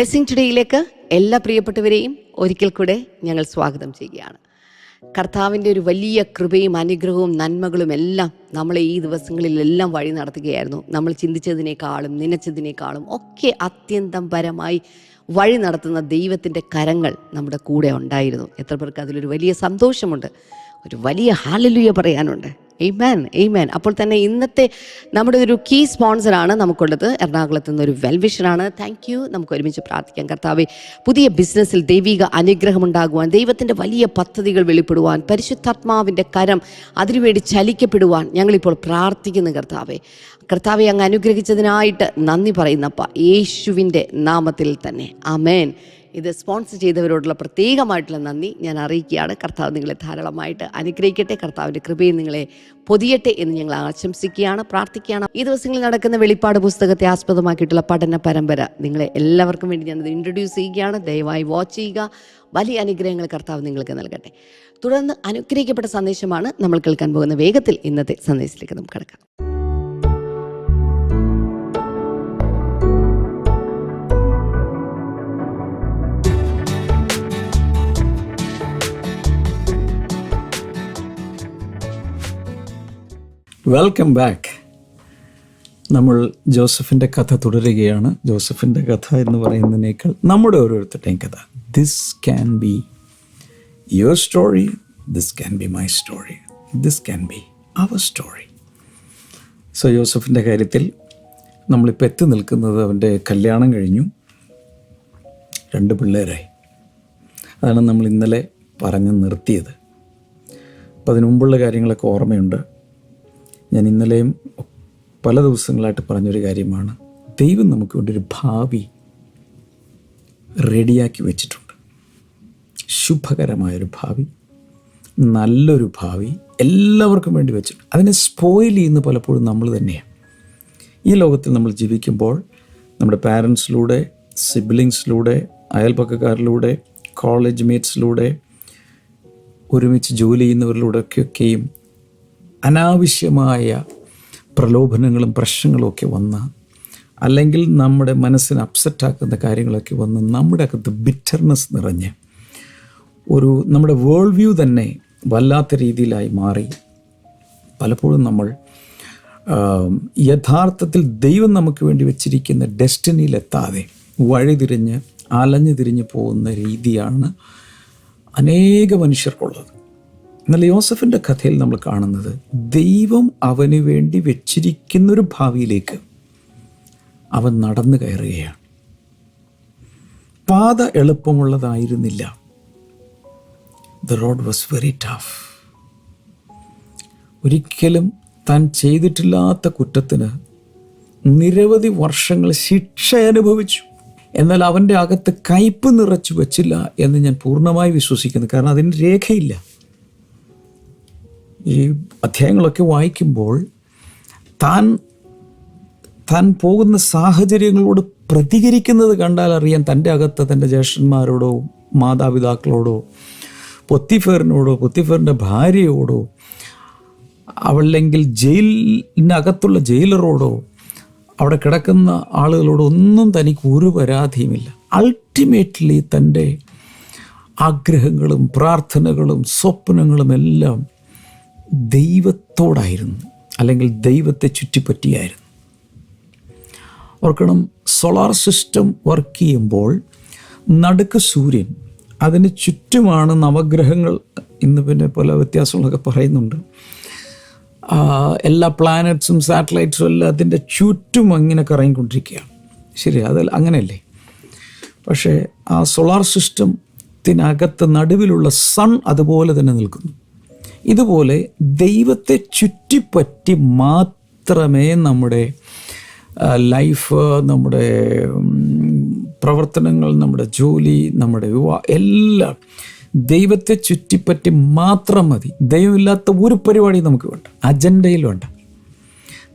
Blessing ടുഡേയിലേക്ക് എല്ലാ പ്രിയപ്പെട്ടവരെയും ഒരിക്കൽ കൂടെ ഞങ്ങൾ സ്വാഗതം ചെയ്യുകയാണ്. കർത്താവിന്റെ ഒരു വലിയ കൃപയും അനുഗ്രഹവും നന്മകളും എല്ലാം നമ്മളെ ഈ ദിവസങ്ങളിലെല്ലാം വഴി നടത്തുകയായിരുന്നു. നമ്മൾ ചിന്തിച്ചതിനേക്കാളും നനച്ചതിനേക്കാളും ഒക്കെ അത്യന്തം പരമായി വഴി നടത്തുന്ന ദൈവത്തിന്റെ കരങ്ങൾ നമ്മുടെ കൂടെ ഉണ്ടായിരുന്നു. എത്ര പേർക്ക് അതിലൊരു വലിയ സന്തോഷമുണ്ട്. ഒരു വലിയ ഹാലലുയ പറയാനുണ്ട്. എയ്മാൻ എയ്മാൻ അപ്പോൾ തന്നെ ഇന്നത്തെ നമ്മുടെ ഒരു കീ സ്പോൺസറാണ് നമുക്കുള്ളത്. എറണാകുളത്ത് നിന്ന് ഒരു വെൽവിഷറാണ് താങ്ക് യു നമുക്ക് ഒരുമിച്ച് പ്രാർത്ഥിക്കാം. കർത്താവെ പുതിയ ബിസിനസ്സിൽ ദൈവിക അനുഗ്രഹം ഉണ്ടാകുവാൻ ദൈവത്തിന്റെ വലിയ പദ്ധതികൾ വെളിപ്പെടുവാൻ പരിശുദ്ധാത്മാവിന്റെ കരം അതിനുവേണ്ടി ചലിക്കപ്പെടുവാൻ ഞങ്ങളിപ്പോൾ പ്രാർത്ഥിക്കുന്നു കർത്താവെ. കർത്താവെ അങ്ങ് അനുഗ്രഹിച്ചതിനായിട്ട് നന്ദി പറയുന്നപ്പ യേശുവിന്റെ നാമത്തിൽ തന്നെ. ആമേൻ ഇത് സ്പോൺസർ ചെയ്തവരോടുള്ള പ്രത്യേകമായിട്ടുള്ള നന്ദി. ഞാൻ അറിയിക്കുകയാണ്. കർത്താവ് നിങ്ങളെ ധാരാളമായിട്ട് അനുഗ്രഹിക്കട്ടെ. കർത്താവിന്റെ കൃപയും നിങ്ങളെ പൊതിയട്ടെ എന്ന് ഞങ്ങൾ ആശംസിക്കുകയാണ് പ്രാർത്ഥിക്കുകയാണ്. ഈ ദിവസങ്ങളിൽ നടക്കുന്ന വെളിപ്പാട് പുസ്തകത്തെ ആസ്പദമാക്കിയിട്ടുള്ള പഠന പരമ്പര നിങ്ങളെ എല്ലാവർക്കും വേണ്ടി ഞാനത് ഇൻട്രൊഡ്യൂസ് ചെയ്യുകയാണ്. ദയവായി വാച്ച് ചെയ്യുക. വലിയ അനുഗ്രഹങ്ങൾ കർത്താവ് നിങ്ങൾക്ക് നൽകട്ടെ. തുടർന്ന് അനുഗ്രഹിക്കപ്പെട്ട സന്ദേശമാണ് നമ്മൾ കേൾക്കാൻ പോകുന്ന വേഗത്തിൽ ഇന്നത്തെ സന്ദേശത്തിലേക്ക് നമുക്ക് കിടക്കാം. വെൽക്കം ബാക്ക് നമ്മൾ ജോസഫിന്റെ കഥ തുടരുകയാണ്. ജോസഫിന്റെ കഥ എന്ന് പറയുന്നതിനേക്കാൾ നമ്മുടെ ഓരോരുത്തരുടെയും കഥ. This can be your story this can be my story this can be our story so ജോസഫിന്റെ കാര്യത്തിൽ നമ്മളിപ്പോൾ എത്തി നിൽക്കുന്നത് അവന്റെ കല്യാണം കഴിഞ്ഞു. രണ്ട് പിള്ളേരായി. അതാണ് നമ്മൾ ഇന്നലെ പറഞ്ഞ് നിർത്തിയത്. അപ്പോൾ അതിനുമുമ്പുള്ള കാര്യങ്ങളൊക്കെ ഓർമ്മയുണ്ട്. ഞാൻ ഇന്നലെയും പല ദിവസങ്ങളായിട്ട് പറഞ്ഞൊരു കാര്യമാണ്. ദൈവം നമുക്ക് വേണ്ടി ഒരു ഭാവി റെഡിയാക്കി വെച്ചിട്ടുണ്ട്. ശുഭകരമായൊരു ഭാവി നല്ലൊരു ഭാവി എല്ലാവർക്കും വേണ്ടി വെച്ചിട്ടുണ്ട്. അതിനെ സ്പോയിൽ ചെയ്യുന്ന പലപ്പോഴും നമ്മൾ തന്നെയാണ് ഈ ലോകത്തിൽ നമ്മൾ ജീവിക്കുമ്പോൾ നമ്മുടെ പാരൻസിലൂടെ സിബ്ലിങ്സിലൂടെ അയൽപ്പക്കക്കാരിലൂടെ കോളേജ് മേറ്റ്സിലൂടെ ഒരുമിച്ച് ജോലി ചെയ്യുന്നവരിലൂടെയൊക്കെയും അനാവശ്യമായ പ്രലോഭനങ്ങളും പ്രശ്നങ്ങളും ഒക്കെ വന്ന് അല്ലെങ്കിൽ നമ്മുടെ മനസ്സിനെ അപ്സെറ്റാക്കുന്ന കാര്യങ്ങളൊക്കെ വന്ന് നമ്മുടെ അകത്ത് ബിറ്റർനെസ് നിറഞ്ഞ് ഒരു നമ്മുടെ വേൾഡ് വ്യൂ തന്നെ വല്ലാത്ത രീതിയിലായി മാറി. പലപ്പോഴും നമ്മൾ യഥാർത്ഥത്തിൽ ദൈവം നമുക്ക് വേണ്ടി വെച്ചിരിക്കുന്ന ഡെസ്റ്റിനിയിലെത്താതെ വഴിതിരിഞ്ഞ് അലഞ്ഞു തിരിഞ്ഞ് പോകുന്ന രീതിയാണ് അനേക മനുഷ്യർക്കുള്ളത്. എന്നാൽ യോസഫിന്റെ കഥയിൽ നമ്മൾ കാണുന്നത് ദൈവം അവന് വേണ്ടി വെച്ചിരിക്കുന്നൊരു ഭാവിയിലേക്ക് അവൻ നടന്നു കയറുകയാണ്. പാത എളുപ്പമുള്ളതായിരുന്നില്ല. The road was very tough ഒരിക്കലും താൻ ചെയ്തിട്ടില്ലാത്ത കുറ്റത്തിന് നിരവധി വർഷങ്ങൾ ശിക്ഷ അനുഭവിച്ചു. എന്നാൽ അവന്റെ അകത്ത് കയ്പ് നിറച്ചു വച്ചില്ല എന്ന് ഞാൻ പൂർണമായി വിശ്വസിക്കുന്നു. കാരണം അതിന് രേഖയില്ല. ഈ അധ്യായങ്ങളൊക്കെ വായിക്കുമ്പോൾ താൻ താൻ പോകുന്ന സാഹചര്യങ്ങളോട് പ്രതികരിക്കുന്നത് കണ്ടാൽ അറിയാൻ തന്റെ അകത്ത് തന്റെ ജ്യേഷ്ഠന്മാരോടോ മാതാപിതാക്കളോടോ പൊത്തിഫേറിനോടോ പൊത്തിഫേറിന്റെ ഭാര്യയോടോ അവല്ലെങ്കിൽ ജയിലിനകത്തുള്ള ജയിലറോടോ അവിടെ കിടക്കുന്ന ആളുകളോടോ ഒന്നും തനിക്ക് ഒരു പരാതിയുമില്ല. അൾട്ടിമേറ്റ്ലി തന്റെ ആഗ്രഹങ്ങളും പ്രാർത്ഥനകളും സ്വപ്നങ്ങളും എല്ലാം ദൈവത്തോടായിരുന്നു. അല്ലെങ്കിൽ ദൈവത്തെ ചുറ്റിപ്പറ്റിയായിരുന്നു. ഓർക്കണം സോളാർ സിസ്റ്റം വർക്ക് ചെയ്യുമ്പോൾ നടുക്ക് സൂര്യൻ അതിന് ചുറ്റുമാണ് നവഗ്രഹങ്ങൾ ഇന്ന് പിന്നെ പല വ്യത്യാസങ്ങളൊക്കെ പറയുന്നുണ്ട്. എല്ലാ പ്ലാനറ്റ്സും സാറ്റലൈറ്റ്സും എല്ലാം അതിന്റെ ചുറ്റും അങ്ങനെ കറങ്ങിക്കൊണ്ടിരിക്കുകയാണ്. ശരി അത് അങ്ങനെയല്ലേ? പക്ഷേ ആ സോളാർ സിസ്റ്റത്തിനകത്ത് നടുവിലുള്ള സൺ അതുപോലെ തന്നെ നിൽക്കുന്നു. ഇതുപോലെ ദൈവത്തെ ചുറ്റിപ്പറ്റി മാത്രമേ നമ്മുടെ ലൈഫ് നമ്മുടെ പ്രവർത്തനങ്ങൾ നമ്മുടെ ജോലി നമ്മുടെ വിവാഹം എല്ലാം ദൈവത്തെ ചുറ്റിപ്പറ്റി മാത്രം മതി. ദൈവമില്ലാത്ത ഒരു പരിപാടിയും നമുക്ക് വേണ്ട. അജണ്ടയിൽ വേണ്ട.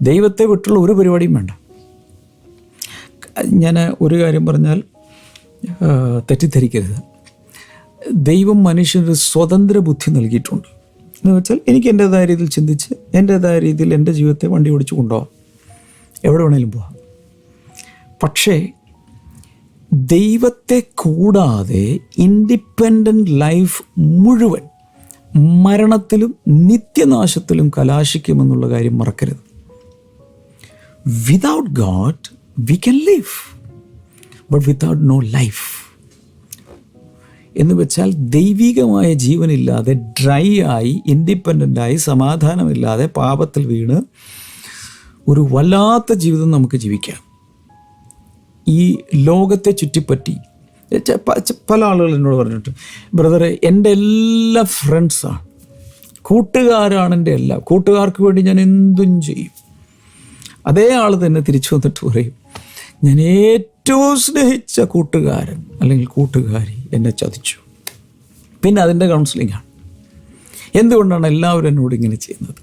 ദൈവത്തെ വിട്ടുള്ള ഒരു പരിപാടിയും വേണ്ട. ഞാൻ ഒരു കാര്യം പറഞ്ഞാൽ തെറ്റിദ്ധരിക്കരുത്. ദൈവം മനുഷ്യന് സ്വതന്ത്ര ബുദ്ധി നൽകിയിട്ടുണ്ട്. എന്ന് വെച്ചാൽ എനിക്ക് എന്റെതായ രീതിയിൽ ചിന്തിച്ച് എന്റെതായ രീതിയിൽ എന്റെ ജീവിതത്തെ വണ്ടി ഓടിച്ചു കൊണ്ടുപോകാം. എവിടെ വേണേലും പോവാം പക്ഷേ ദൈവത്തെ കൂടാതെ ഇൻഡിപെൻഡന്റ് ലൈഫ് മുഴുവൻ മരണത്തിലും നിത്യനാശത്തിലും കലാശിക്കുമെന്നുള്ള കാര്യം മറക്കരുത്. Without God we can live but without no life എന്ന് വെച്ചാൽ ദൈവികമായ ജീവനില്ലാതെ ഡ്രൈ ആയി ഇൻഡിപെൻഡന്റ് ആയി സമാധാനമില്ലാതെ പാപത്തിൽ വീണ് ഒരു വല്ലാത്ത ജീവിതം നമുക്ക് ജീവിക്കാം. ഈ ലോകത്തെ ചുറ്റിപ്പറ്റി പല ആളുകൾ എന്നോട് പറഞ്ഞിട്ട് ബ്രദറെ എന്റെ എല്ലാ ഫ്രണ്ട്സാണ് കൂട്ടുകാരാണ് എന്റെ എല്ലാ. കൂട്ടുകാർക്ക് വേണ്ടി ഞാൻ എന്തും ചെയ്യും. അതേ ആൾ തന്നെ തിരിച്ചു വന്നിട്ട് പറയും ഞാൻ ഏറ്റവും സ്നേഹിച്ച കൂട്ടുകാരൻ അല്ലെങ്കിൽ കൂട്ടുകാരി എന്നെ ചതിച്ചു. പിന്നെ അതിന്റെ കൗൺസിലിംഗ് ആണ്. എന്തുകൊണ്ടാണ് എല്ലാവരും എന്നോട് ഇങ്ങനെ ചെയ്യുന്നത്?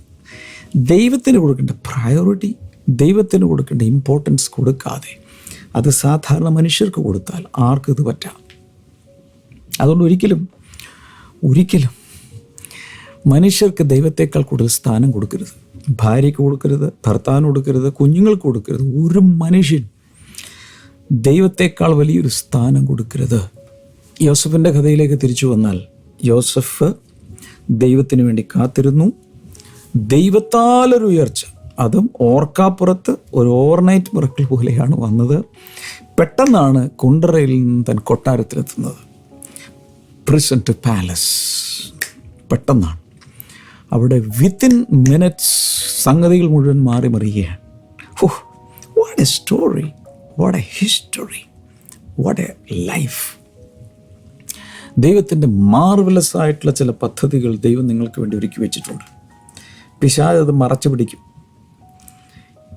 ദൈവത്തിന് കൊടുക്കേണ്ട പ്രയോറിറ്റി ദൈവത്തിന് കൊടുക്കേണ്ട ഇമ്പോർട്ടൻസ് കൊടുക്കാതെ അത് സാധാരണ മനുഷ്യർക്ക് കൊടുത്താൽ ആർക്കും ഇത് പറ്റാം? അതുകൊണ്ട് ഒരിക്കലും ഒരിക്കലും മനുഷ്യർക്ക് ദൈവത്തേക്കാൾ കൂടുതൽ സ്ഥാനം കൊടുക്കരുത്. ഭാര്യയ്ക്ക് കൊടുക്കരുത് ഭർത്താവിന് കൊടുക്കരുത് കുഞ്ഞുങ്ങൾക്ക് കൊടുക്കരുത്. ഒരു മനുഷ്യൻ ദൈവത്തേക്കാൾ വലിയൊരു സ്ഥാനം കൊടുക്കരുത്. യോസഫിന്റെ കഥയിലേക്ക് തിരിച്ചു വന്നാൽ യോസഫ് ദൈവത്തിന് വേണ്ടി കാത്തിരുന്നു. ദൈവത്താലൊരു ഉയർച്ച അതും ഓർക്കാപ്പുറത്ത് ഒരു ഓവർനൈറ്റ് മിറക്കിൾ പോലെയാണ് വന്നത്. പെട്ടെന്നാണ് കുണ്ടറയിൽ നിന്ന് തൻ കൊട്ടാരത്തിലെത്തുന്നത്. പ്രിസൺ ടു പാലസ് പെട്ടെന്നാണ്. അവിടെ വിത്തിൻ മിനിറ്റ്സ് സംഗതികൾ മുഴുവൻ മാറി മറിയുകയാണ്. ഓഹ് what a story what a history what a life ദൈവത്തിന്റെ മാർവലസ് ആയിട്ടുള്ള ചില പദ്ധതികൾ ദൈവം നിങ്ങൾക്ക് വേണ്ടി ഒരുക്കി വെച്ചിട്ടുണ്ട്. പിശാജ് അത് മറച്ചു പിടിക്കും.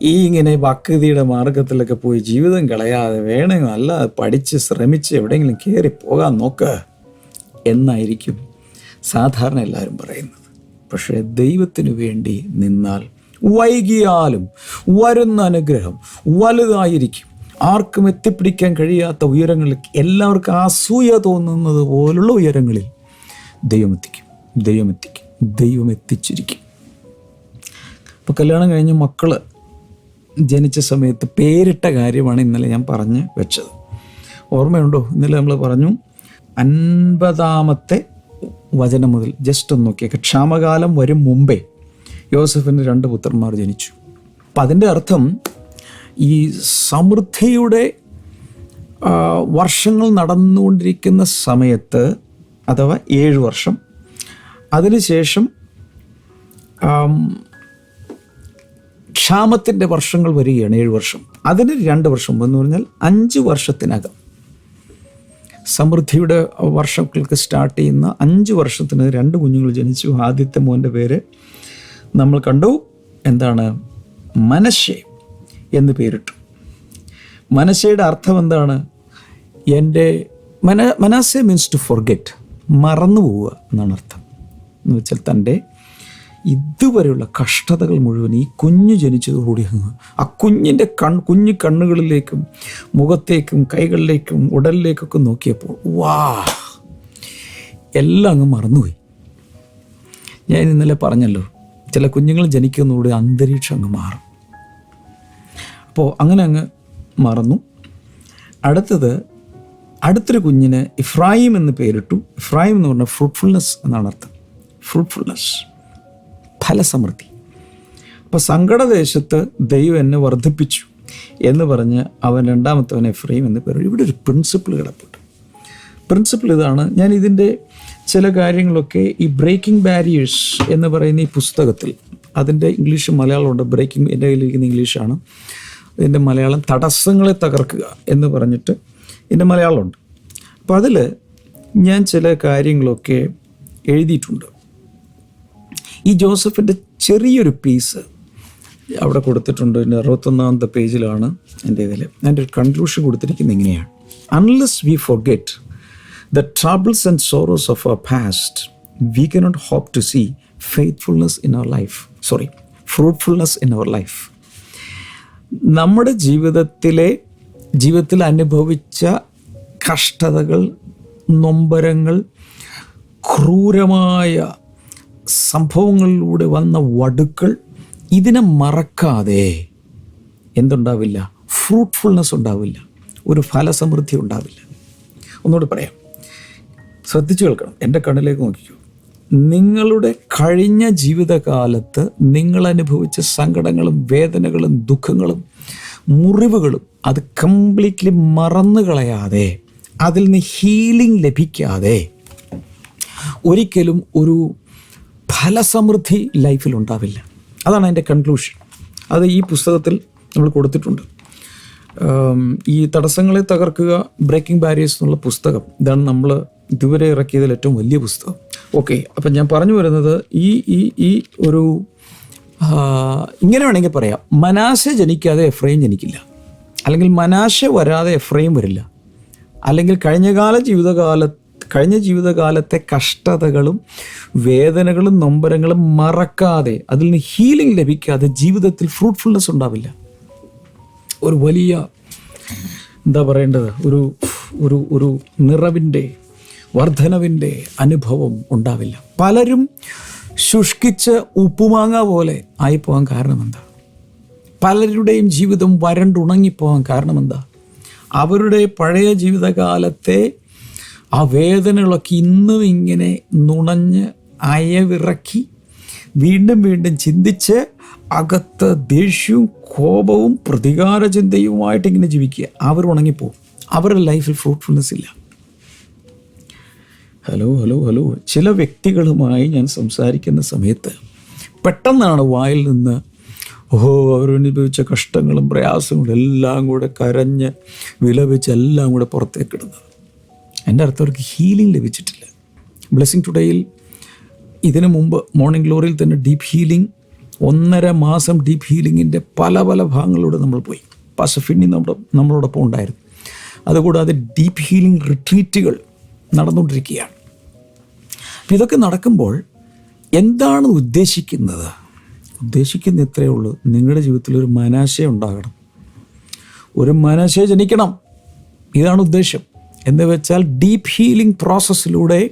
ഈ ഇങ്ങനെ ഭക്തിയുടെ മാർഗത്തിലൊക്കെ പോയി ജീവിതം കളയാതെ വേണമെങ്കിൽ അല്ല പഠിച്ച് ശ്രമിച്ച് എവിടെയെങ്കിലും കയറി പോകാൻ നോക്ക് എന്നായിരിക്കും സാധാരണ എല്ലാവരും പറയുന്നത്. പക്ഷേ ദൈവത്തിനു വേണ്ടി നിന്നാൽ വൈകിയാലും വരുന്ന അനുഗ്രഹം വലുതായിരിക്കും. ആർക്കും എത്തിപ്പിടിക്കാൻ കഴിയാത്ത ഉയരങ്ങളിൽ എല്ലാവർക്കും അസൂയ തോന്നുന്നത് പോലുള്ള ഉയരങ്ങളിൽ ദൈവം എത്തിക്കും. ദൈവം എത്തിക്കും. ദൈവം എത്തിച്ചിരിക്കും. ഇപ്പോൾ കല്യാണം കഴിഞ്ഞ് മക്കൾ ജനിച്ച സമയത്ത് പേരിട്ട കാര്യമാണ് ഇന്നലെ ഞാൻ പറഞ്ഞ് വെച്ചത്. ഓർമ്മയുണ്ടോ? ഇന്നലെ നമ്മൾ പറഞ്ഞു അൻപതാമത്തെ വചനം മുതൽ ജസ്റ്റ് ഒന്ന് നോക്കിയേക്ക്. ക്ഷാമകാലം വരും മുമ്പേ യോസഫിന്റെ രണ്ട് പുത്രന്മാർ ജനിച്ചു. അപ്പം അതിന്റെ അർത്ഥം ഈ സമൃദ്ധിയുടെ വർഷങ്ങൾ നടന്നുകൊണ്ടിരിക്കുന്ന സമയത്ത് അഥവാ ഏഴ് വർഷം അതിനുശേഷം ക്ഷാമത്തിന്റെ വർഷങ്ങൾ വരികയാണ് ഏഴ് വർഷം. അതിന് രണ്ട് വർഷം എന്ന് പറഞ്ഞാൽ അഞ്ച് വർഷത്തിനകം. സമൃദ്ധിയുടെ വർഷങ്ങൾക്ക് സ്റ്റാർട്ട് ചെയ്യുന്ന അഞ്ച് വർഷത്തിന് രണ്ട് കുഞ്ഞുങ്ങൾ ജനിച്ചു. ആദ്യത്തെ മോന്റെ പേര് നമ്മൾ കണ്ടു. എന്താണ്? മനശ്ശെ എന്ന് പേരിട്ടു. മനസ്സയുടെ അർത്ഥം എന്താണ്? എന്റെ മന മനസ്സെ മീൻസ് ടു ഫോർഗെറ്റ് മറന്നു പോവുക എന്നാണ് അർത്ഥം. എന്ന് വെച്ചാൽ തന്റെ ഇതുവരെയുള്ള കഷ്ടതകൾ മുഴുവൻ ഈ കുഞ്ഞ് ജനിച്ചതോടുകൂടി അങ്ങ് ആ കുഞ്ഞിന്റെ കൺ കുഞ്ഞു കണ്ണുകളിലേക്കും മുഖത്തേക്കും കൈകളിലേക്കും ഉടലിലേക്കൊക്കെ നോക്കിയപ്പോൾ വാ എല്ലാം അങ്ങ് മറന്നുപോയി. ഞാൻ ഇന്നലെ പറഞ്ഞല്ലോ ചില കുഞ്ഞുങ്ങൾ ജനിക്കുന്നതോടെ അന്തരീക്ഷം അങ്ങ് മാറും. അപ്പോൾ അങ്ങനെ അങ്ങ് മറന്നു. അടുത്തത് അടുത്തൊരു കുഞ്ഞിന് ഇഫ്രായിം എന്ന് പേരിട്ടു. ഇഫ്രായിം എന്ന് പറഞ്ഞാൽ ഫ്രൂട്ട്ഫുൾനെസ് എന്നാണ് അർത്ഥം. ഫ്രൂട്ട്ഫുൾനെസ് ഫലസമൃദ്ധി. അപ്പോൾ സങ്കടദേശത്ത് ദൈവം എന്നെ വർദ്ധിപ്പിച്ചു എന്ന് പറഞ്ഞ് അവൻ രണ്ടാമത്തവൻ എഫ്രൈം എന്ന് പേര് ഇവിടെ ഒരു പ്രിൻസിപ്പിൾ കിടപ്പുണ്ട്. പ്രിൻസിപ്പിൾ ഇതാണ്. ഞാൻ ഇതിന്റെ ചില കാര്യങ്ങളൊക്കെ ഈ ബ്രേക്കിംഗ് ബാരിയേഴ്സ് എന്ന് പറയുന്ന ഈ പുസ്തകത്തിൽ അതിന്റെ ഇംഗ്ലീഷും മലയാളമുണ്ട് ബ്രേക്കിംഗ് എന്റെ കയ്യിലിരിക്കുന്ന ഇംഗ്ലീഷാണ്. ഇതിന്റെ മലയാളം തടസ്സങ്ങളെ തകർക്കുക എന്ന് പറഞ്ഞിട്ട് ഇതിന്റെ മലയാളമുണ്ട്. അപ്പോൾ അതിൽ ഞാൻ ചില കാര്യങ്ങളൊക്കെ എഴുതിയിട്ടുണ്ട്. ഈ ജോസഫിന്റെ ചെറിയൊരു പീസ് അവിടെ കൊടുത്തിട്ടുണ്ട്. എന്റെ അറുപത്തൊന്നാമത്തെ പേജിലാണ് എന്റെ ഇതിൽ. എന്റെ ഒരു കൺക്ലൂഷൻ കൊടുത്തിരിക്കുന്നത് ഇങ്ങനെയാണ്. Unless we forget the troubles and sorrows of our past we cannot hope to see faithfulness in our life sorry fruitfulness in our life. നമ്മുടെ ജീവിതത്തിലെ ജീവിതത്തിൽ അനുഭവിച്ച കഷ്ടതകൾ നൊമ്പരങ്ങൾ ക്രൂരമായ സംഭവങ്ങളിലൂടെ വന്ന വടുക്കൾ ഇതിനെ മറക്കാതെ എന്തുണ്ടാവില്ല? ഫ്രൂട്ട്ഫുൾനെസ് ഉണ്ടാവില്ല. ഒരു ഫലസമൃദ്ധി ഉണ്ടാവില്ല. ഒന്നുകൂടി പറയാം. ശ്രദ്ധിച്ചു കേൾക്കണം. എന്റെ കണ്ണിലേക്ക് നോക്കിക്കോ. നിങ്ങളുടെ കഴിഞ്ഞ ജീവിതകാലത്ത് നിങ്ങൾ അനുഭവിച്ച സങ്കടങ്ങളും വേദനകളും ദുഃഖങ്ങളും മുറിവുകളും അത് കംപ്ലീറ്റ്ലി മറന്നു കളയാതെ അതിൽ നിന്ന് ഹീലിംഗ് ലഭിക്കാതെ ഒരിക്കലും ഒരു ഫലസമൃദ്ധി ലൈഫിൽ ഉണ്ടാവില്ല. അതാണ് എന്റെ കൺക്ലൂഷൻ അത് ഈ പുസ്തകത്തിൽ നമ്മൾ കൊടുത്തിട്ടുണ്ട്. ഈ തടസ്സങ്ങളെ തകർക്കുക ബ്രേക്കിംഗ് ബാരിയേഴ്സ് എന്നുള്ള പുസ്തകം ഇതാണ് നമ്മൾ ഇതുവരെ ഇറക്കിയതിൽ ഏറ്റവും വലിയ പുസ്തകം. ഓക്കെ അപ്പം ഞാൻ പറഞ്ഞു വരുന്നത് ഈ ഈ ഈ ഒരു ഇങ്ങനെ വേണമെങ്കിൽ പറയാം. മനാശ ജനിക്കാതെ എഫ്രൈം ജനിക്കില്ല. അല്ലെങ്കിൽ മനാശ വരാതെ എഫ്രൈം വരില്ല. അല്ലെങ്കിൽ കഴിഞ്ഞകാല ജീവിതകാല കഴിഞ്ഞ ജീവിതകാലത്തെ കഷ്ടതകളും വേദനകളും നൊമ്പരങ്ങളും മറക്കാതെ അതിൽ നിന്ന് ഹീലിംഗ് ലഭിക്കാതെ ജീവിതത്തിൽ ഫ്രൂട്ട്ഫുൾനെസ് ഉണ്ടാവില്ല. ഒരു വലിയ എന്താ പറയേണ്ടത്? ഒരു ഒരു ഒരു നിറവിന്റെ വർധനവിന്റെ അനുഭവം ഉണ്ടാവില്ല. പലരും ശുഷ്കിച്ച് ഉപ്പുമാങ്ങ പോലെ ആയിപ്പോകാൻ കാരണമെന്താ? പലരുടെയും ജീവിതം വരണ്ടുണങ്ങിപ്പോകാൻ കാരണമെന്താ? അവരുടെ പഴയ ജീവിതകാലത്തെ ആ വേദനകളൊക്കെ ഇന്നും ഇങ്ങനെ നുണഞ്ഞ് അയവിറക്കി വീണ്ടും വീണ്ടും ചിന്തിച്ച് അകത്ത് ദേഷ്യവും കോപവും പ്രതികാര ചിന്തയുമായിട്ട് ഇങ്ങനെ ജീവിക്കുക. അവർ ഉണങ്ങിപ്പോവും അവരുടെ ലൈഫിൽ ഫ്രൂട്ട്ഫുൾനെസ് ഇല്ല. ഹലോ ഹലോ ഹലോ ചില വ്യക്തികളുമായി ഞാൻ സംസാരിക്കുന്ന സമയത്ത് പെട്ടെന്നാണ് വായിൽ നിന്ന് ഓഹോ അവരനുഭവിച്ച കഷ്ടങ്ങളും പ്രയാസങ്ങളും എല്ലാം കൂടെ കരഞ്ഞ് വിലപിച്ച് എല്ലാം കൂടെ പുറത്തേക്ക് ഇടുന്നത്. എന്റെ അർത്ഥം അവർക്ക് ഹീലിംഗ് ലഭിച്ചിട്ടില്ല. ബ്ലെസ്സിങ് ടുഡേയിൽ ഇതിനു മുമ്പ് മോർണിംഗ് ഗ്ലോറിയിൽ തന്നെ ഡീപ്പ് ഹീലിംഗ് ഒന്നര മാസം ഡീപ്പ് ഹീലിങ്ങിന്റെ പല പല ഭാഗങ്ങളിലൂടെ നമ്മൾ പോയി. പസഫിന്നി നമ്മുടെ നമ്മളോടൊപ്പം ഉണ്ടായിരുന്നു. അതുകൂടാതെ ഡീപ്പ് ഹീലിംഗ് റിട്രീറ്റുകൾ നടന്നുകൊണ്ടിരിക്കുകയാണ്. അപ്പം ഇതൊക്കെ നടക്കുമ്പോൾ എന്താണ് ഉദ്ദേശിക്കുന്നത്? ഉദ്ദേശിക്കുന്ന ഇത്രയേ ഉള്ളൂ. നിങ്ങളുടെ ജീവിതത്തിൽ ഒരു മനാശ ഉണ്ടാകണം. ഒരു മനാശ ജനിക്കണം. ഇതാണ് ഉദ്ദേശം. എന്ന് വെച്ചാൽ ഡീപ്പ് ഹീലിംഗ് പ്രോസസ്സിലൂടെ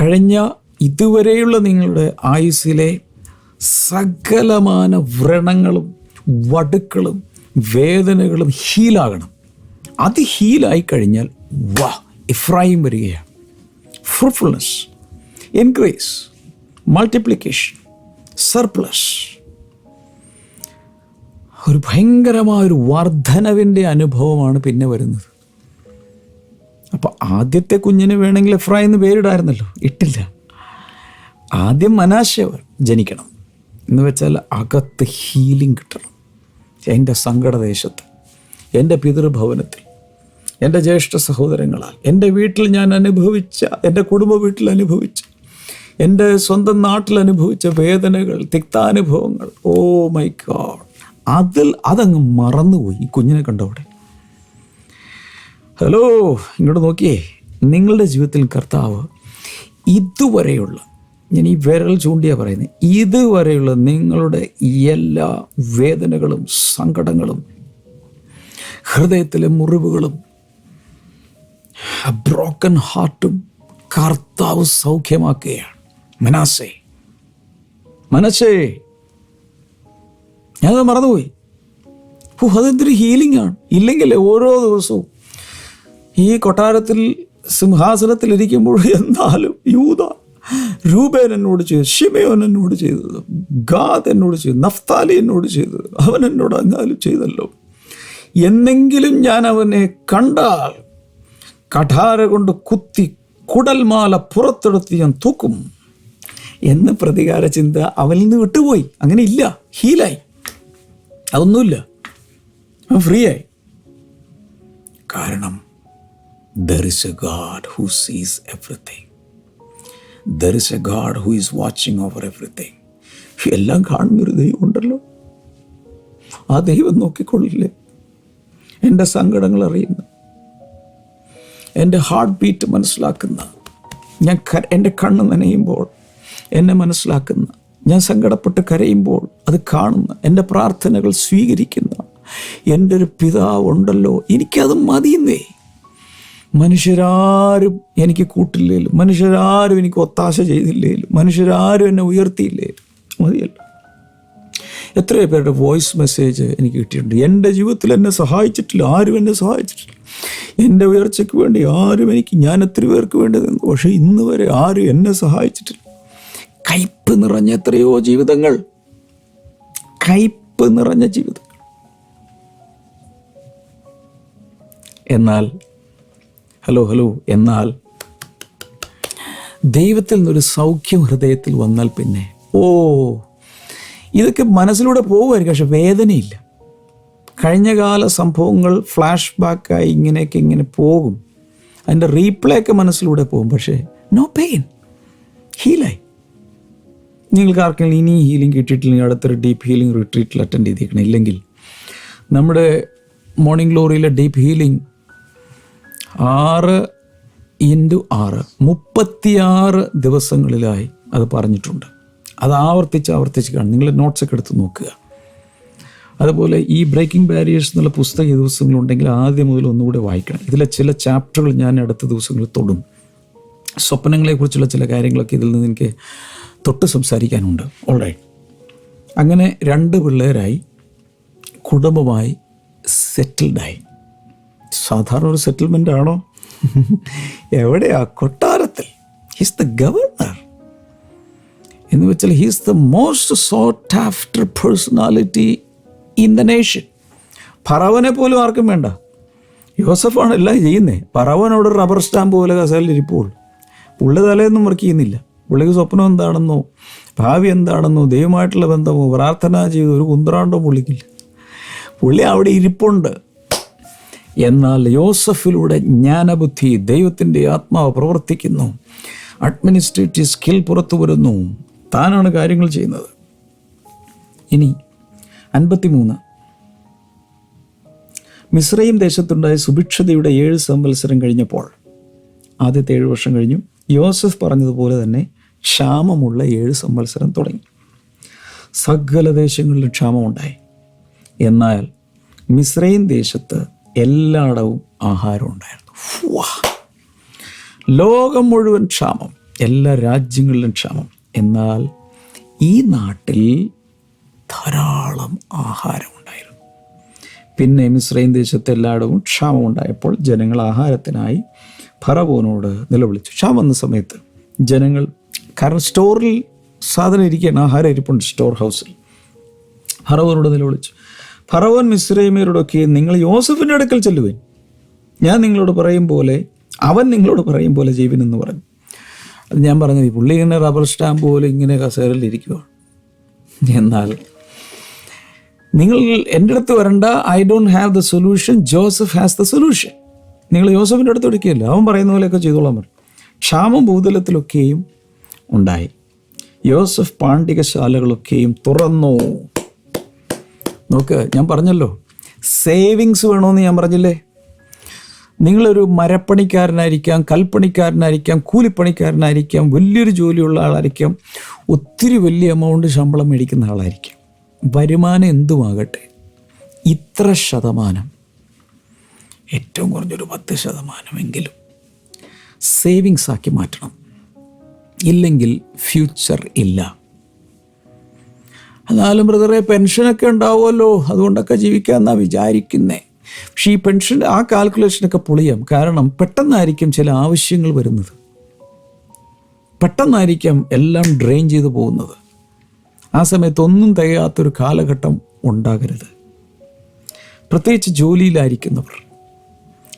കഴിഞ്ഞ ഇതുവരെയുള്ള നിങ്ങളുടെ ആയുസ്സിലെ സകലമാന വ്രണങ്ങളും വടുക്കളും വേദനകളും ഹീലാകണം അത് ഹീലായി കഴിഞ്ഞാൽ വാ ഇഫ്രായിം വരികയാണ്. ഫ്രൂട്ട്ഫുൾനെസ് ഇൻക്രീസ് മൾട്ടിപ്ലിക്കേഷൻ സർപ്ലസ് ഒരു ഭയങ്കരമായ ഒരു വർധനവിന്റെ അനുഭവമാണ് പിന്നെ വരുന്നത്. അപ്പോൾ ആദ്യത്തെ കുഞ്ഞിന് വേണമെങ്കിൽ എഫ്ര എന്ന് പേരിടായിരുന്നല്ലോ. ഇട്ടില്ല. ആദ്യം മനാശവർ ജനിക്കണം. എന്ന് വെച്ചാൽ അകത്ത് ഹീലിംഗ് കിട്ടണം. എന്റെ സങ്കടദേശത്ത് എന്റെ പിതൃഭവനത്തിൽ. എന്റെ ജ്യേഷ്ഠ സഹോദരങ്ങളാൽ എന്റെ വീട്ടിൽ ഞാൻ അനുഭവിച്ച എന്റെ കുടുംബ വീട്ടിൽ അനുഭവിച്ച എന്റെ സ്വന്തം നാട്ടിൽ അനുഭവിച്ച വേദനകൾ തിക്താനുഭവങ്ങൾ. Oh my God. അതിൽ അതങ്ങ് മറന്നുപോയി ഈ കുഞ്ഞിനെ കണ്ടവിടെ. ഹലോ ഇങ്ങോട്ട് നോക്കിയേ നിങ്ങളുടെ ജീവിതത്തിൽ കർത്താവ് ഇതുവരെയുള്ള ഞാൻ ഈ വിരൽ ചൂണ്ടിയാണ് പറയുന്നത് ഇതുവരെയുള്ള നിങ്ങളുടെ എല്ലാ വേദനകളും സങ്കടങ്ങളും ഹൃദയത്തിലെ മുറിവുകളും ബ്രോക്കൺ ഹാർട്ടും കർത്താവ് സൗഖ്യമാക്കുകയാണ്. മനസ്സേ മനസ്സേ ഞാനത് മറന്നുപോയി. ഓ അതെന്തൊരു ഹീലിംഗ് ആണ്. ഇല്ലെങ്കിൽ ഓരോ ദിവസവും ഈ കൊട്ടാരത്തിൽ സിംഹാസനത്തിൽ ഇരിക്കുമ്പോൾ എന്നാലും യൂത രൂപേൻ എന്നോട് ചെയ്തു ഷിമയോൻ എന്നോട് ചെയ്തത് ഗാദ് എന്നോട് ചെയ്തു നഫ്താലി എന്നോട് ചെയ്തത് അവൻ എന്നോട് അങ്ങാലും ചെയ്തല്ലോ. എന്നെങ്കിലും ഞാൻ അവനെ കണ്ടാൽ കഠാര കൊണ്ട് കുത്തി കുടൽമാല പുറത്തെടുത്ത് ഞാൻ തൂക്കും. എന്ന് പ്രതികാര ചിന്ത അവനിൽ നിന്ന് വിട്ടുപോയി. അങ്ങനെ ഇല്ല. ഹീലായി. അതൊന്നുമില്ല. അവൻ ഫ്രീ ആയി കാരണം there is a God who sees everything there is a God who is watching over everything എല്ലാം കാണുന്നൊരു ദൈവം ഉണ്ടല്ലോ ആ ദൈവം നോക്കിക്കൊള്ളില്ലേ? എന്റെ സങ്കടങ്ങൾ അറിയുന്ന. എന്റെ ഹാർട്ട് ബീറ്റ് മനസ്സിലാക്കുന്ന. ഞാൻ എന്റെ കണ്ണ് നനയുമ്പോൾ എന്നെ മനസ്സിലാക്കുന്ന. ഞാൻ സങ്കടപ്പെട്ട് കരയുമ്പോൾ അത് കാണുന്ന. എന്റെ പ്രാർത്ഥനകൾ സ്വീകരിക്കുന്ന. എന്റെ ഒരു പിതാവുണ്ടല്ലോ എനിക്കത് മതിയെന്നേ. മനുഷ്യരാരും എനിക്ക് കൂട്ടില്ലേലും മനുഷ്യരാരും എനിക്ക് ഒത്താശ ചെയ്തില്ലേലും മനുഷ്യരാരും എന്നെ ഉയർത്തിയില്ലേലും മതിയല്ലോ. എത്രയോ പേരുടെ വോയിസ് മെസ്സേജ് എനിക്ക് കിട്ടിയിട്ടുണ്ട്. എന്റെ ജീവിതത്തിൽ എന്നെ സഹായിച്ചിട്ടില്ല ആരും എന്നെ സഹായിച്ചിട്ടില്ല. എന്റെ ഉയർച്ചയ്ക്ക് വേണ്ടി ആരും എനിക്ക് ഞാൻ എത്ര പേർക്ക് വേണ്ടി നിന്നു. പക്ഷേ ഇന്ന് വരെ ആരും എന്നെ സഹായിച്ചിട്ടില്ല. കയ്പ് നിറഞ്ഞ എത്രയോ ജീവിതങ്ങൾ. കയ്പ് നിറഞ്ഞ ജീവിതം എന്നാൽ ഹലോ ഹലോ എന്നാൽ ദൈവത്തിൽ നിന്നൊരു സൗഖ്യം ഹൃദയത്തിൽ വന്നാൽ പിന്നെ ഓ ഇതൊക്കെ മനസ്സിലൂടെ പോകുമായിരിക്കും പക്ഷെ വേദനയില്ല. കഴിഞ്ഞകാല സംഭവങ്ങൾ ഫ്ലാഷ് ബാക്കായി ഇങ്ങനെയൊക്കെ ഇങ്ങനെ പോകും. അതിന്റെ റീപ്ലേ ഒക്കെ മനസ്സിലൂടെ പോകും പക്ഷേ നോ പെയിൻ ഹീലായി നിങ്ങൾക്ക് ആർക്കെങ്കിലും ഇനി ഹീലിംഗ് കിട്ടിയിട്ടില്ലെങ്കിൽ അടുത്തൊരു ഡീപ്പ് ഹീലിംഗ് റിട്രീറ്റിൽ അറ്റൻഡ് ചെയ്തിരിക്കണം ഇല്ലെങ്കിൽ നമ്മുടെ മോർണിംഗ് ഗ്ലോറിയിലെ ഡീപ്പ് ഹീലിംഗ് ആറ് ഇന്റു ആറ് മുപ്പത്തിയാറ് ദിവസങ്ങളിലായി അത് പറഞ്ഞിട്ടുണ്ട്. അത് ആവർത്തിച്ച് ആവർത്തിച്ച് കാണും. നിങ്ങൾ നോട്ട്സൊക്കെ എടുത്ത് നോക്കുക. അതുപോലെ ഈ ബ്രേക്കിംഗ് ബാരിയേഴ്സ് എന്നുള്ള പുസ്തകം ഈ ദിവസങ്ങളുണ്ടെങ്കിൽ ആദ്യം മുതൽ ഒന്നുകൂടെ വായിക്കണം. ഇതിലെ ചില ചാപ്റ്ററുകൾ ഞാൻ അടുത്ത ദിവസങ്ങളിൽ തൊടും. സ്വപ്നങ്ങളെക്കുറിച്ചുള്ള ചില കാര്യങ്ങളൊക്കെ ഇതിൽ നിന്ന് എനിക്ക് തൊട്ട് സംസാരിക്കാനുണ്ട്. ഓൾറൈറ്റ് അങ്ങനെ രണ്ട് പിള്ളേരായി കുടുംബമായി സെറ്റിൽഡായി സാധാരണ ഒരു സെറ്റിൽമെന്റ് ആണോ? എവിടെയാ? കൊട്ടാരത്തിൽ. ഹിസ് ദ ഗവർണർ എന്ന് വെച്ചാൽ he's the most sought after personality in the nation ഫറവനെ പോലും ആർക്കും വേണ്ട. യോസഫാണ് എല്ലാം ചെയ്യുന്നത് പറവനോട് റബ്ബർ സ്റ്റാമ്പ് പോലെ കസേലിൽ ഇരിപ്പുള്ളൂ. പുള്ളി തലയൊന്നും വർക്ക് ചെയ്യുന്നില്ല. പുള്ളിക്ക് സ്വപ്നം എന്താണെന്നോ ഭാവി എന്താണെന്നോ ദൈവമായിട്ടുള്ള ബന്ധമോ പ്രാർത്ഥന ചെയ്ത് ഒരു കുന്തറാണ്ടോ പുള്ളിക്കില്ല. പുള്ളി അവിടെ ഇരിപ്പുണ്ട്. എന്നാൽ യോസഫിലൂടെ ജ്ഞാനബുദ്ധി ദൈവത്തിന്റെ ആത്മാവ് പ്രവർത്തിക്കുന്നു. അഡ്മിനിസ്ട്രേറ്റീവ് സ്കിൽ പുറത്തു വരുന്നു. താനാണ് കാര്യങ്ങൾ ചെയ്യുന്നത്. ഇനി അൻപത്തിമൂന്ന്. മിശ്രയും ദേശത്തുണ്ടായ സുഭിക്ഷതയുടെ ഏഴ് സംവത്സരം കഴിഞ്ഞപ്പോൾ ആദ്യത്തെ ഏഴ് വർഷം കഴിഞ്ഞു യോസഫ് പറഞ്ഞതുപോലെ തന്നെ ക്ഷാമമുള്ള ഏഴ് സംവത്സരം തുടങ്ങി. സകല ദേശങ്ങളിലും ക്ഷാമമുണ്ടായി. എന്നാൽ മിശ്രയും ദേശത്ത് എല്ലായിടവും ആഹാരം ഉണ്ടായിരുന്നു. ലോകം മുഴുവൻ ക്ഷാമം എല്ലാ രാജ്യങ്ങളിലും ക്ഷാമം. എന്നാൽ ഈ നാട്ടിൽ ധാരാളം ആഹാരം ഉണ്ടായിരുന്നു. പിന്നെ മിശ്രയും ദേശത്ത് എല്ലായിടവും ക്ഷാമം ഉണ്ടായപ്പോൾ ജനങ്ങൾ ആഹാരത്തിനായി ഫറവോനോട് നിലവിളിച്ചു. ക്ഷാമം വന്ന സമയത്ത് ജനങ്ങൾ കാരണം സ്റ്റോറിൽ സാധനം ഇരിക്കുകയാണ് ആഹാരം ഇരിപ്പുണ്ട് സ്റ്റോർ ഹൗസിൽ. ഫറവോനോട് നിലവിളിച്ചു. ഫറവോൻ മിശ്രൈമേരോടൊക്കെ നിങ്ങൾ യോസഫിന്റെ അടുക്കൽ ചെല്ലുവേൻ. ഞാൻ നിങ്ങളോട് പറയും പോലെ അവൻ നിങ്ങളോട് പറയും പോലെ ജീവൻ എന്ന് പറഞ്ഞു. അത് ഞാൻ പറഞ്ഞത് പുള്ളി ഇങ്ങനെ റബ്ബർ സ്റ്റാമ്പ് പോലെ ഇങ്ങനെ കസേരയിൽ ഇരിക്കുവാണ് എന്നാൽ നിങ്ങൾ എന്റെ അടുത്ത് വരണ്ട I don't have the solution Joseph has the solution നിങ്ങൾ ജോസഫിന്റെ അടുത്ത് എടുക്കുകയില്ല അവൻ പറയുന്ന പോലെയൊക്കെ ചെയ്തോളാൻ പറയും ക്ഷാമം ഭൂതലത്തിലൊക്കെയും ഉണ്ടായി. യോസഫ് പാണ്ഡികശാലകളൊക്കെയും തുറന്നു. നോക്ക് ഞാൻ പറഞ്ഞല്ലോ. സേവിങ്സ് വേണമെന്ന് ഞാൻ പറഞ്ഞില്ലേ? നിങ്ങളൊരു മരപ്പണിക്കാരനായിരിക്കാം കൽപ്പണിക്കാരനായിരിക്കാം കൂലിപ്പണിക്കാരനായിരിക്കാം വലിയൊരു ജോലിയുള്ള ആളായിരിക്കാം ഒത്തിരി വലിയ എമൗണ്ട് ശമ്പളം മേടിക്കുന്ന ആളായിരിക്കാം. വരുമാനം എന്തുമാകട്ടെ? ഇത്ര ശതമാനം. ഏറ്റവും കുറഞ്ഞൊരു പത്ത് ശതമാനമെങ്കിലും സേവിങ്സ് ആക്കി മാറ്റണം. ഇല്ലെങ്കിൽ ഫ്യൂച്ചർ ഇല്ല. എന്നാലും ബ്രദറെ പെൻഷനൊക്കെ ഉണ്ടാവുമല്ലോ. അതുകൊണ്ടൊക്കെ ജീവിക്കാമെന്നാണ് വിചാരിക്കുന്നേ. പക്ഷേ ഈ പെൻഷൻ ആ കാൽക്കുലേഷനൊക്കെ പൊളിയാം. കാരണം പെട്ടെന്നായിരിക്കും ചില ആവശ്യങ്ങൾ വരുന്നത്. പെട്ടെന്നായിരിക്കാം എല്ലാം ഡ്രെയിൻ ചെയ്തു പോകുന്നത്. ആ സമയത്ത് ഒന്നും തികയാത്തൊരു കാലഘട്ടം ഉണ്ടാകരുത്. പ്രത്യേകിച്ച് ജോലിയിലായിരിക്കുന്നവർ.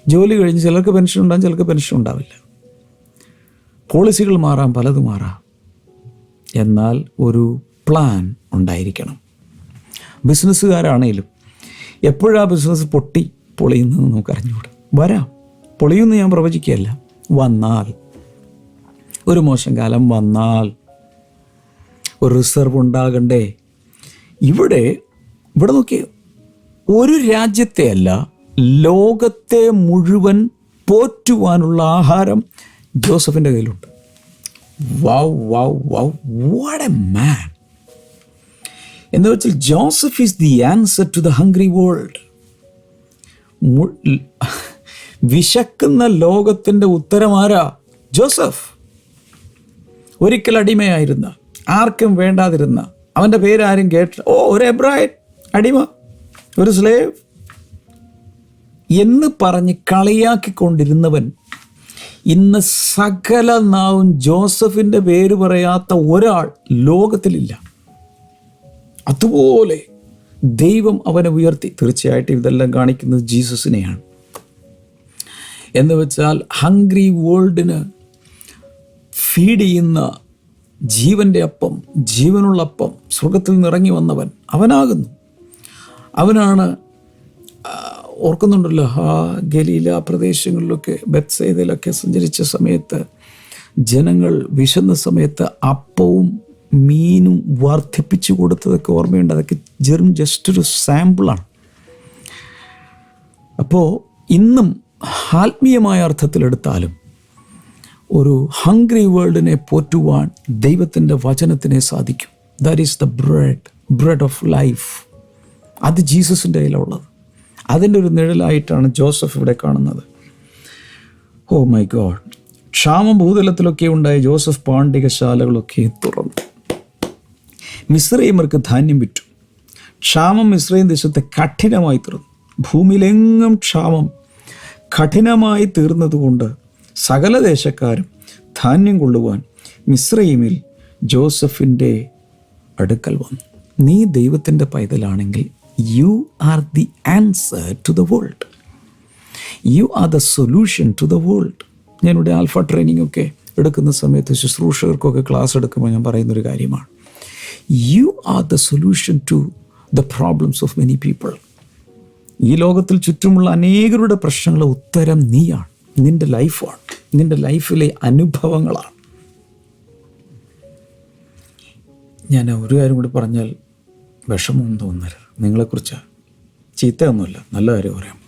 ജോലി കഴിഞ്ഞ് ചിലർക്ക് പെൻഷൻ ഉണ്ടാകും ചിലർക്ക് പെൻഷൻ ഉണ്ടാവില്ല. പോളിസികൾ മാറാം പലതും മാറാം. എന്നാൽ ഒരു പ്ലാൻ ഉണ്ടായിരിക്കണം. ബിസിനസ്സുകാരാണേലും എപ്പോഴാ ബിസിനസ് പൊട്ടി പൊളിയുന്നത് നമുക്ക് അറിഞ്ഞുകൂടാ. വരാം. പൊളിയുമെന്ന് ഞാൻ പ്രവചിക്കുകയല്ല. വന്നാൽ. ഒരു മോശം കാലം വന്നാൽ. ഒരു റിസർവ് ഉണ്ടാകണ്ടേ. ഇവിടെ ഇവിടെ നോക്കിയ ഒരു രാജ്യത്തെ അല്ല ലോകത്തെ മുഴുവൻ പോറ്റുവാനുള്ള ആഹാരം ജോസഫിന്റെ കയ്യിലുണ്ട്. Wow wow wow. What a man എന്ന് വെച്ചാൽ Joseph is the answer to the hungry world. വിശക്കുന്ന ലോകത്തിന്റെ ഉത്തരമാരാ ജോസഫ്. ഒരിക്കൽ അടിമയായിരുന്ന ആർക്കും വേണ്ടാതിരുന്ന അവന്റെ പേരാരും കേട്ട ഓ ഒരു എബ്രായൻ അടിമ ഒരു സ്ലേവ് എന്ന് പറഞ്ഞ് കളിയാക്കിക്കൊണ്ടിരുന്നവൻ ഇന്ന് സകല നാവും ജോസഫിന്റെ പേര് പറയാത്ത ഒരാൾ ലോകത്തിലില്ല. അതുപോലെ ദൈവം അവനെ ഉയർത്തി. തീർച്ചയായിട്ടും ഇതെല്ലാം കാണിക്കുന്നത് ജീസസിനെയാണ്. എന്ന് വെച്ചാൽ ഹംഗ്രി വേൾഡിന് ഫീഡ് ചെയ്യുന്ന ജീവന്റെ അപ്പം ജീവനുള്ള അപ്പം സ്വർഗത്തിൽ ഇറങ്ങി വന്നവൻ അവനാകുന്നു. അവനാണ് ഓർക്കുന്നുണ്ടല്ലോ ആ ഗലീല പ്രദേശങ്ങളിലൊക്കെ ബത്സേതയിലൊക്കെ സഞ്ചരിച്ച സമയത്ത് ജനങ്ങൾ വിശന്ന സമയത്ത് അപ്പവും മീനും വർദ്ധിപ്പിച്ചു കൊടുത്തതൊക്കെ ഓർമ്മയുണ്ട്. അതൊക്കെ ജെറും ജസ്റ്റ് ഒരു സാമ്പിളാണ് അപ്പോൾ ഇന്നും ആത്മീയമായ അർത്ഥത്തിലെടുത്താലും ഒരു ഹംഗ്രി വേൾഡിനെ പോറ്റുവാൻ ദൈവത്തിന്റെ വചനത്തിനെ സാധിക്കും. That is the bread bread of life അത് ജീസസിന്റെ കയ്യിലുള്ളത്. അതിന്റെ ഒരു നിഴലായിട്ടാണ് ജോസഫ് ഇവിടെ കാണുന്നത്. ഓ മൈ ഗോഡ് ക്ഷാമം ഭൂതലത്തിലൊക്കെ ഉണ്ടായ ജോസഫ് പാണ്ഡികശാലകളൊക്കെ തുറന്നു. മിശ്രൈമർക്ക് ധാന്യം വിറ്റു. ക്ഷാമം മിശ്രയും ദേശത്തെ കഠിനമായി തീർന്നു. ഭൂമിയിലെങ്ങും ക്ഷാമം കഠിനമായി തീർന്നതുകൊണ്ട് സകല ദേശക്കാരും ധാന്യം കൊള്ളുവാൻ മിശ്രൈമിൽ ജോസഫിന്റെ അടുക്കൽ വന്നു. നീ ദൈവത്തിന്റെ പൈതലാണെങ്കിൽ you are the answer to the world you are the solution to the world ഞാനിവിടെ ആൽഫ ട്രെയിനിങ് ഒക്കെ എടുക്കുന്ന സമയത്ത് ശുശ്രൂഷകർക്കൊക്കെ ക്ലാസ് എടുക്കുമ്പോൾ ഞാൻ പറയുന്നൊരു കാര്യമാണ്. You are the solution to the problems of many people ഈ ലോകത്തിൽ ചുറ്റുമുള്ള അനേകരുടെ പ്രശ്നങ്ങളെ ഉത്തരം നീയാണ്. നിന്റെ ലൈഫാണ്. നിന്റെ ലൈഫിലെ അനുഭവങ്ങളാണ്. ഞാൻ ഒരു കാര്യം കൂടി പറഞ്ഞാൽ വിഷമമൊന്നും തോന്നരുത്. നിങ്ങളെക്കുറിച്ച് ചീത്തയൊന്നുമില്ല. നല്ല കാര്യം പറയാം.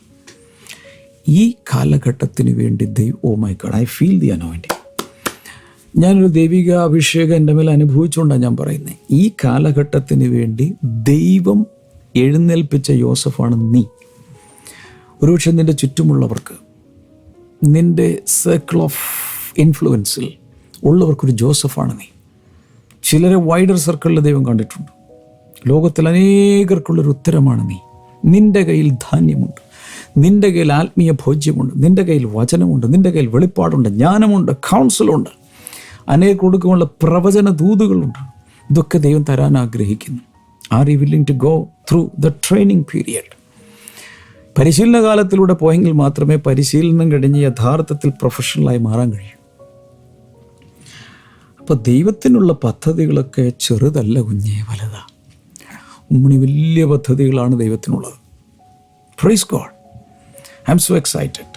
ഈ കാലഘട്ടത്തിന് വേണ്ടി ദൈവ ഓ my God I feel the anointing ഞാനൊരു ദൈവിക അഭിഷേകം എന്റെ മേൽ അനുഭവിച്ചുകൊണ്ടാണ് ഞാൻ പറയുന്നത് ഈ കാലഘട്ടത്തിന് വേണ്ടി ദൈവം എഴുന്നേൽപ്പിച്ച യോസഫാണ് നീ. ഒരുപക്ഷെ നിന്റെ ചുറ്റുമുള്ളവർക്ക് നിന്റെ സർക്കിൾ ഓഫ് ഇൻഫ്ലുവൻസിൽ ഉള്ളവർക്കൊരു ജോസഫാണ് നീ. ചിലരെ വൈഡർ സർക്കിളിൽ ദൈവം കണ്ടിട്ടുണ്ട്. ലോകത്തിൽ അനേകർക്കുള്ളൊരു ഉത്തരമാണ് നീ. നിന്റെ കയ്യിൽ ധാന്യമുണ്ട്. നിന്റെ കയ്യിൽ ആത്മീയ ഭോജ്യമുണ്ട്. നിന്റെ കയ്യിൽ വചനമുണ്ട്. നിന്റെ കയ്യിൽ വെളിപ്പാടുണ്ട്. ജ്ഞാനമുണ്ട്. കൗൺസിലുണ്ട് അനേക കൊടുക്കുമുള്ള പ്രവചന ദൂതുകളുണ്ട്. ഇതൊക്കെ ദൈവം തരാൻ ആഗ്രഹിക്കുന്നു. Are you willing to go through the training period പരിശീലന കാലത്തിലൂടെ പോയെങ്കിൽ മാത്രമേ പരിശീലനം കഴിഞ്ഞ് യഥാർത്ഥത്തിൽ പ്രൊഫഷണലായി മാറാൻ കഴിയൂ. അപ്പോൾ ദൈവത്തിനുള്ള പദ്ധതികളൊക്കെ ചെറുതല്ല കുഞ്ഞേ വലുതാ. ഉമ്മണി വലിയ പദ്ധതികളാണ് ദൈവത്തിനുള്ളത്. Praise God I'm so excited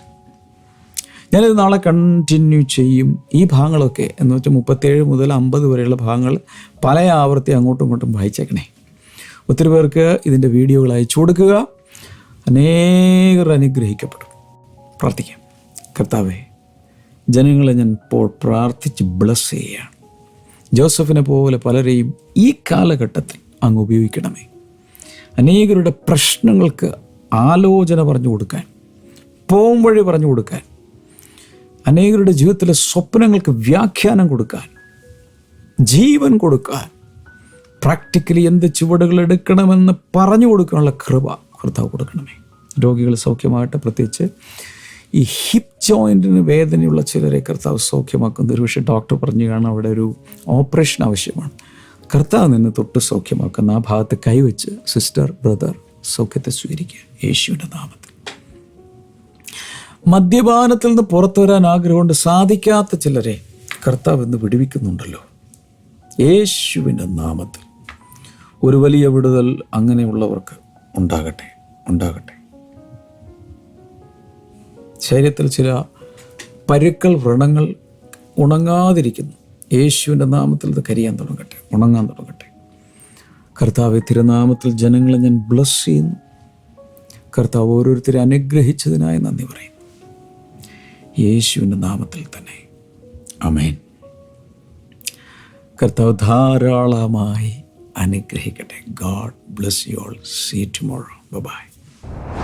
ഞാനിത് നാളെ കണ്ടിന്യൂ ചെയ്യും. ഈ ഭാഗങ്ങളൊക്കെ എന്ന് വെച്ചാൽ മുപ്പത്തേഴ് മുതൽ അമ്പത് വരെയുള്ള ഭാഗങ്ങൾ പല ആവർത്തി അങ്ങോട്ടും ഇങ്ങോട്ടും വായിച്ചേക്കണേ. ഒത്തിരി പേർക്ക് ഇതിന്റെ വീഡിയോകൾ അയച്ചു കൊടുക്കുക. അനേകർ അനുഗ്രഹിക്കപ്പെടും. പ്രാർത്ഥിക്കാം. കർത്താവേ ജനങ്ങളെ ഞാൻ ഇപ്പോൾ പ്രാർത്ഥിച്ച് ബ്ലസ് ചെയ്യുകയാണ്. ജോസഫിനെ പോലെ പലരെയും ഈ കാലഘട്ടത്തിൽ അങ്ങ് ഉപയോഗിക്കണമേ. അനേകരുടെ പ്രശ്നങ്ങൾക്ക് ആലോചന പറഞ്ഞു കൊടുക്കാൻ പോം വഴി പറഞ്ഞു കൊടുക്കാൻ അനേകരുടെ ജീവിതത്തിലെ സ്വപ്നങ്ങൾക്ക് വ്യാഖ്യാനം കൊടുക്കാൻ ജീവൻ കൊടുക്കാൻ പ്രാക്ടിക്കലി എന്ത് ചുവടുകൾ എടുക്കണമെന്ന് പറഞ്ഞു കൊടുക്കാനുള്ള കൃപ കർത്താവ് കൊടുക്കണമേ. രോഗികൾ സൗഖ്യമാകട്ടെ പ്രത്യേകിച്ച് ഈ ഹിപ്പ് ജോയിന്റിന് വേദനയുള്ള ചിലരെ കർത്താവ് സൗഖ്യമാക്കുന്ന ഒരു പക്ഷേ ഡോക്ടർ പറഞ്ഞു കാണാൻ അവിടെ ഒരു ഓപ്പറേഷൻ ആവശ്യമാണ്. കർത്താവ് നിന്ന് തൊട്ട് സൗഖ്യമാക്കുന്ന ആ ഭാഗത്ത് കൈവച്ച് സിസ്റ്റർ ബ്രദർ സൗഖ്യത്തെ സ്വീകരിക്കുക. യേശുവിന്റെ നാമത്തിൽ. മദ്യപാനത്തിൽ നിന്ന് പുറത്തു വരാൻ ആഗ്രഹമുണ്ട് സാധിക്കാത്ത ചിലരെ കർത്താവ് എന്ന് വിടുവിക്കുന്നുണ്ടല്ലോ. യേശുവിന്റെ നാമത്തിൽ ഒരു വലിയ വിടുതൽ അങ്ങനെയുള്ളവർക്ക് ഉണ്ടാകട്ടെ ഉണ്ടാകട്ടെ. ശരീരത്തിൽ ചില പരുക്കൾ വ്രണങ്ങൾ ഉണങ്ങാതിരിക്കുന്നു. യേശുവിന്റെ നാമത്തിൽ ഇത് കരിയാൻ തുടങ്ങട്ടെ ഉണങ്ങാൻ തുടങ്ങട്ടെ. കർത്താവ് തിരുനാമത്തിൽ ജനങ്ങളെ ഞാൻ ബ്ലസ് ചെയ്യുന്നു. കർത്താവ് ഓരോരുത്തരെ അനുഗ്രഹിച്ചതിനായി നന്ദി പറയുന്നു. യേശുവിന്റെ നാമത്തിൽ തന്നെ. അമേൻ കർത്താവ് ധാരാളമായി അനുഗ്രഹിക്കട്ടെ. God bless you all. See tomorrow. Bye.